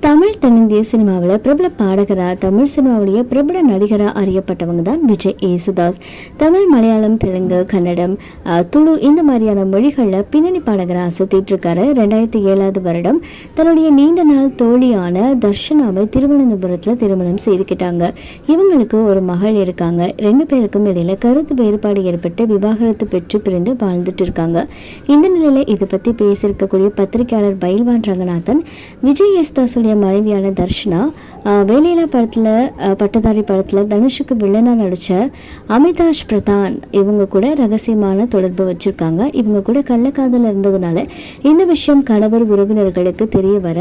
தமிழ் தென்னிந்திய சினிமாவில் பிரபல பாடகரா தமிழ் சினிமாவுடைய பிரபல நடிகரா அறியப்பட்டவங்க தான் விஜய் ஏசுதாஸ். தமிழ் மலையாளம் தெலுங்கு கன்னடம் துளு இந்த மாதிரியான மொழிகளில் பின்னணி பாடகரா அசத்திட்டு இருக்காரு ரெண்டாயிரத்தி ஏழாவது வருடம் தன்னுடைய நீண்ட நாள் தோழியான தர்ஷனாவை திருவனந்தபுரத்தில் திருமணம் செய்துக்கிட்டாங்க. இவங்களுக்கு ஒரு மகள் இருக்காங்க. ரெண்டு பேருக்கும் இடையில கருத்து வேறுபாடு ஏற்பட்டு விவாகரத்து பெற்று பிரிந்து வாழ்ந்துட்டு இருக்காங்க இந்த நிலையில் இதை பற்றி பேசியிருக்கக்கூடிய பத்திரிகையாளர் பைல்வான் ரங்கநாதன் விஜய் யஸ்தாஸுடைய மனைவியான தர்ஷனா வேலையிலா படத்தில் பட்டதாரி படத்தில் தனுஷுக்கு வில்லனா நடிச்ச அமிதாஷ் பிரதான் இவங்க கூட ரகசியமான தொடர்பு வச்சிருக்காங்க. இவங்க கூட கள்ளக்காதல் இருந்ததுனால இந்த விஷயம் கணவர் உறவினர்களுக்கு தெரிய வர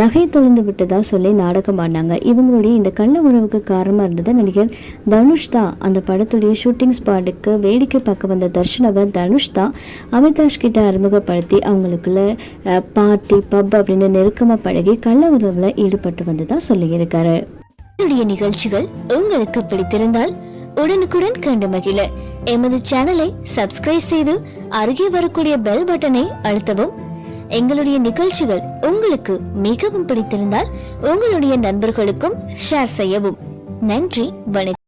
நகை தொலைந்து விட்டதா சொல்லி நாடகம் ஆடினாங்க. இவங்களுடைய இந்த கள்ள உறவுக்கு காரணமாக இருந்தது நடிகர் தனுஷ் தான். அந்த படத்துடைய ஷூட்டிங் ஸ்பாட்டுக்கு வேடிக்கை பார்க்க வந்த தர்ஷனவை தனுஷ் தான் அமிதாஷ் கிட்ட அறிமுகப்படுத்தி அவங்களுக்குள்ள பார்ட்டி பப் அப்படின்னு நெருக்கமாக பழகி நல்ல உறவில் ஈடுபட்டு வந்ததா சொல்லியிருக்காரு. என்னுடைய நிகழ்ச்சிகள் உங்களுக்கு பிடித்திருந்தால் உடனுக்குடன் கண்டு மகிழ. எமது சேனலை சப்ஸ்கிரைப் செய்து அருகே வரக்கூடிய பெல் பட்டனை அழுத்தவும். எங்களுடைய நிகழ்ச்சிகள் உங்களுக்கு மிகவும் பிடித்திருந்தால் உங்களுடைய நண்பர்களுக்கும் ஷேர் செய்யவும். நன்றி வணக்கம்.